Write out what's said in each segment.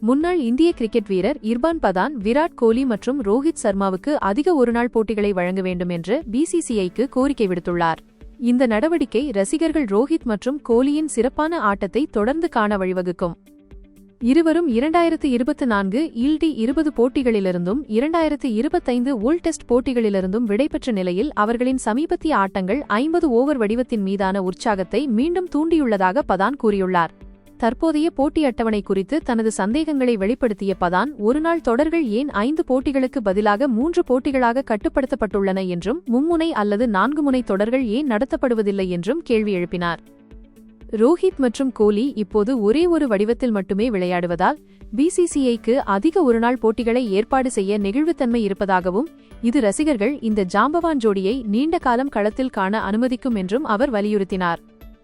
முன்னாள் இந்திய கிரிக்கெட் வீரர் இர்பான் பதான் விராட் கோலி மற்றும் ரோஹித் சர்மாவுக்கு அதிக ஒருநாள் போட்டிகளை வழங்க வேண்டும் என்று பிசிசிஐக்கு கோரிக்கை விடுத்துள்ளார். இந்த நடவடிக்கை ரசிகர்கள் ரோஹித் மற்றும் கோலியின் சிறப்பான ஆட்டத்தை தொடர்ந்து காண வழிவகுக்கும். இருவரும் இரண்டாயிரத்து இருபத்து நான்கு ஈல்டி இருபது போட்டிகளிலிருந்தும் இரண்டாயிரத்து இருபத்தைந்து உல் டெஸ்ட் போட்டிகளிலிருந்தும் விடைபெற்ற நிலையில் அவர்களின் சமீபத்திய ஆட்டங்கள் ஐம்பது ஓவர் வடிவத்தின் மீதான உற்சாகத்தை மீண்டும் தூண்டியுள்ளதாக பதான் கூறியுள்ளார். தற்போதைய போட்டி அட்டவணை குறித்து தனது சந்தேகங்களை வெளிப்படுத்திய பதான் ஒருநாள் தொடர்கள் ஏன் ஐந்து போட்டிகளுக்கு பதிலாக மூன்று போட்டிகளாக கட்டுப்படுத்தப்பட்டுள்ளன என்றும் மும்முனை அல்லது நான்கு முனை தொடர்கள் ஏன் நடத்தப்படுவதில்லை என்றும் கேள்வி எழுப்பினார். ரோஹித் மற்றும் கோலி இப்போது ஒரே ஒரு வடிவத்தில் மட்டுமே விளையாடுவதால் பிசிசிஐக்கு அதிக ஒருநாள் போட்டிகளை ஏற்பாடு செய்ய நெகிழ்வுத்தன்மை இருப்பதாகவும் இது ரசிகர்கள் இந்த ஜாம்பவான் ஜோடியை நீண்ட காலம் களத்தில் காண அனுமதிக்கும் என்றும் அவர் வலியுறுத்தினார்.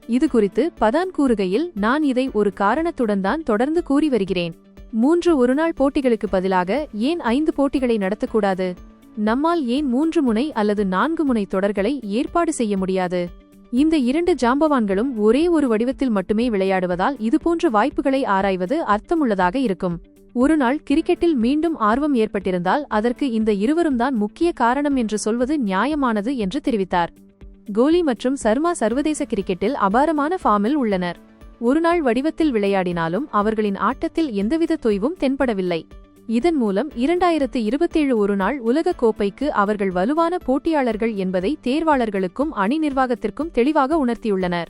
இது குறித்து பதான் கூறுகையில் நான் இதை ஒரு காரணத்துடன் தான் தொடர்ந்து கூறி வருகிறேன். மூன்று ஒருநாள் போட்டிகளுக்கு பதிலாக ஏன் ஐந்து போட்டிகளை நடத்தக்கூடாது? நம்மால் ஏன் மூன்று முனை அல்லது நான்கு முனை தொடர்களை ஏற்பாடு செய்ய முடியாது? இந்த இரண்டு ஜாம்பவான்களும் ஒரே ஒரு வடிவத்தில் மட்டுமே விளையாடுவதால் இதுபோன்ற வாய்ப்புகளை ஆராய்வது அர்த்தமுள்ளதாக இருக்கும். ஒருநாள் கிரிக்கெட்டில் மீண்டும் ஆர்வம் ஏற்பட்டிருந்தால் அதற்கு இந்த இருவரும் தான் முக்கிய காரணம் என்று சொல்வது நியாயமானது என்று தெரிவித்தார். கோலி மற்றும் சர்மா சர்வதேச கிரிக்கெட்டில் அபாரமான ஃபார்மில் உள்ளனர். ஒருநாள் வடிவத்தில் விளையாடினாலும் அவர்களின் ஆட்டத்தில் எந்தவித தொய்வும் தென்படவில்லை. இதன் மூலம் இரண்டாயிரத்து இருபத்தேழு ஒருநாள் உலக கோப்பைக்கு அவர்கள் வலுவான போட்டியாளர்கள் என்பதை தேர்வாளர்களுக்கும் அணி நிர்வாகத்திற்கும் தெளிவாக உணர்த்தியுள்ளனர்.